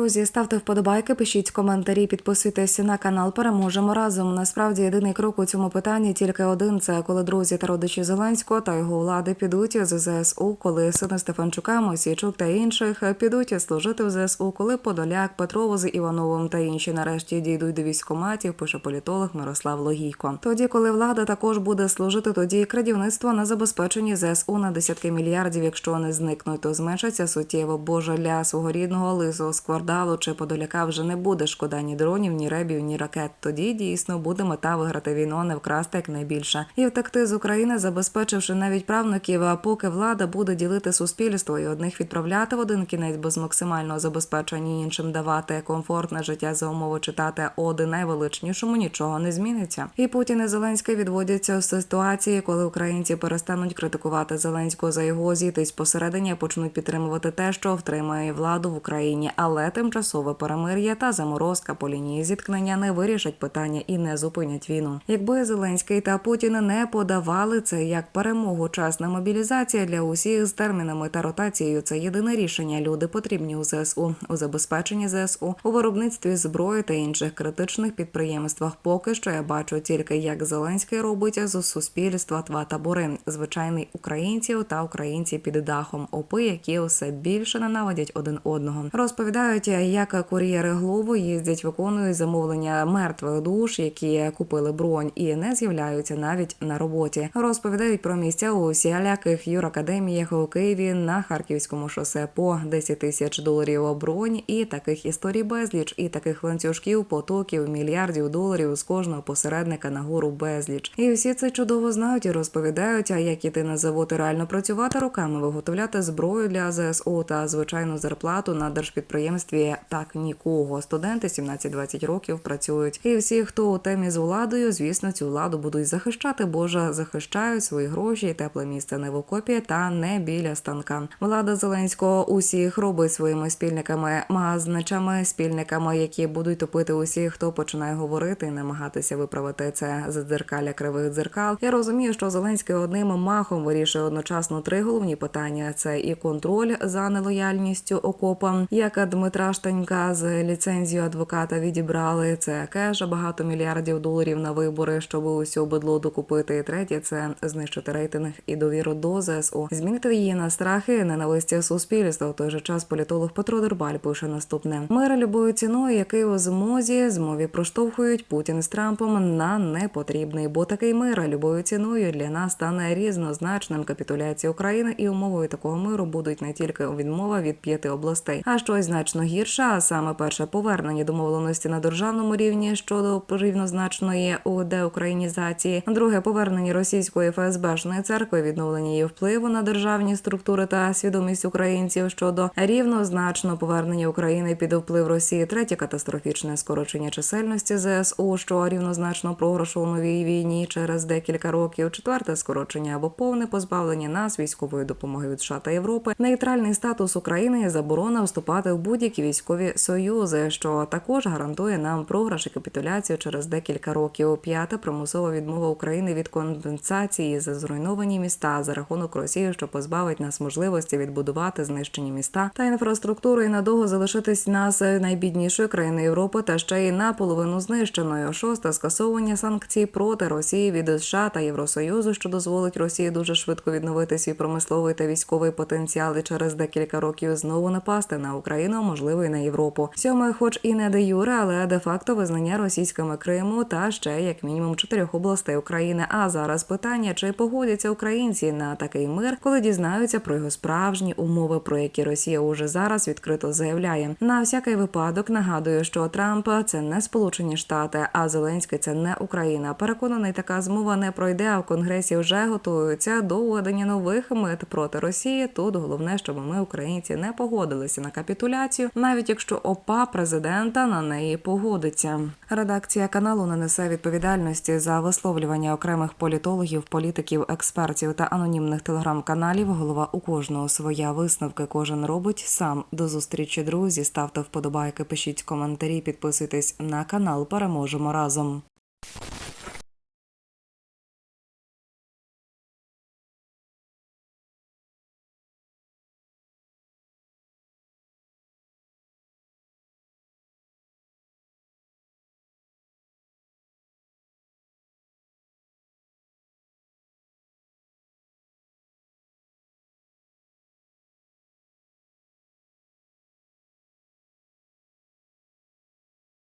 друзі, ставте вподобайки, пишіть коментарі, підписуйтесь на канал. Переможемо разом. Насправді єдиний крок у цьому питанні тільки один: це коли друзі та родичі Зеленського та його влади підуть з ЗСУ, коли сини Стефанчука, Мосійчук та інших підуть служити в ЗСУ, коли Подоляк, Петрово з Івановим та інші нарешті дійдуть до військоматів. Пише політолог Мирослав Логійко. Тоді, коли влада також буде служити, тоді крадівництво на забезпеченні ЗСУ на десятки мільярдів, якщо не зникнуть, то зменшиться суттєво. Боже для свого рідного лисого сквардалу чи подоляка вже не буде шкода ні дронів, ні ребів, ні ракет. Тоді дійсно буде мета виграти війну, не вкрасти якнайбільше і втекти з України, забезпечивши навіть правнуків. А поки влада буде ділити суспільство і одних відправляти в один кінець без максимального забезпечення іншим давати комфортне життя за умови читати оди найвеличнішому нічого не зміниться. І Путін і Зеленський відводяться у ситуації, коли українці перестануть критикувати Зеленського за його зітись посередині, почнуть підтримувати те, що втримає владу в Україні, але тимчасове перемир'я та заморозка по лінії зіткнення не вирішать питання і не зупинять війну. Якби Зеленський та Путін не подавали це як перемогу, часна мобілізація для усіх з термінами та ротацією. Це єдине рішення. Люди потрібні у ЗСУ у забезпеченні ЗСУ у виробництві зброї та інших критичних підприємствах. Поки що я бачу тільки як Зеленський робить з суспільства два табори: звичайний українців та українці під дахом, опи, які усе більше ненавидять один одного. Розповідають, як кур'єри Глобу їздять, виконують замовлення мертвих душ, які купили бронь і не з'являються навіть на роботі. Розповідають про місця у всіляких юракадеміях у Києві на харківському шосе по 10 тисяч доларів бронь, і таких історій безліч, і таких ланцюжків, потоків, мільярдів доларів з кожного посередника нагору безліч. І всі це чудово знають і розповідають, а як іти на завод і реально працювати руками, виготовляти зброю для ЗСУ та звичайну зарплату на держпідприємстві. Так нікого. Студенти 17-20 років працюють. І всі, хто у темі з владою, звісно, цю владу будуть захищати, боже, захищають свої гроші тепле місце не в окопі та не біля станка. Влада Зеленського усіх робить своїми спільниками, мазничами, спільниками, які будуть топити усіх, хто починає говорити і намагатися виправити це з дзеркаля кривих дзеркал. Я розумію, що Зеленський одним махом вирішує одночасно три головні питання: це і контроль за нелояльністю окопам, як Дмитра Штанька з ліцензію адвоката відібрали. Це кеш багато мільярдів доларів на вибори, щоб усю бедло докупити. І третє це знищити рейтинг і довіру до ЗСУ, змінити її на страхи, ненависті суспільства. В той же час політолог Петро Дербаль пише наступне: мир любою ціною, який у змозі змові проштовхують Путін з Трампом на непотрібний, бо такий мир любою ціною для нас стане різнозначним. Капітуляція України і умовою такого миру будуть не тільки відмова від п'яти областей, а щось значно гірше, а саме перше повернення домовленості на державному рівні щодо рівнозначної деукраїнізації, друге повернення російської ФСБшної церкви, відновлення її впливу на державні структури та свідомість українців щодо рівнозначного повернення України під вплив Росії, третє катастрофічне скорочення чисельності ЗСУ, що рівнозначно програшу у новій війні через декілька років, четверте скорочення або повне позбавлення нас військової допомоги від США та Європи, нейтральний статус України заборона вступати в будь-які військові союзи, що також гарантує нам програш і капітуляцію через декілька років. П'яте примусова відмова України від компенсації за зруйновані міста за рахунок Росії, що позбавить нас можливості відбудувати знищені міста та інфраструктуру і надовго залишитись нас найбіднішою країною Європи та ще й наполовину знищеною. Шосте скасовування санкцій проти Росії від США та Євросоюзу, що дозволить Росії дуже швидко відновити свій промисловий та військовий потенціал і через декілька років знову напасти на Україну, можливо, і на Європу. Сьоме, хоч і не де юре, але де факто визнання російськими Криму та ще як мінімум чотирьох областей України. А зараз питання, чи погодяться українці на такий мир, коли дізнаються про його справжні умови, про які Росія уже зараз відкрито заявляє. На всякий випадок нагадую, що Трамп це не Сполучені Штати, а Зеленський це не Україна. Переконаний, така змова не пройде. А в Конгресі вже готуються до введення нових мит проти Росії. Тут головне, щоб ми, українці, не погодилися на капітуляцію, навіть якщо ОПА президента на неї погодиться. Редакція каналу не несе відповідальності за висловлювання окремих політологів, політиків, експертів та анонімних телеграм-каналів. Голова у кожного своя висновки. Кожен робить сам. До зустрічі, друзі. Ставте вподобайки, пишіть коментарі, підписуйтесь на канал. Переможемо разом.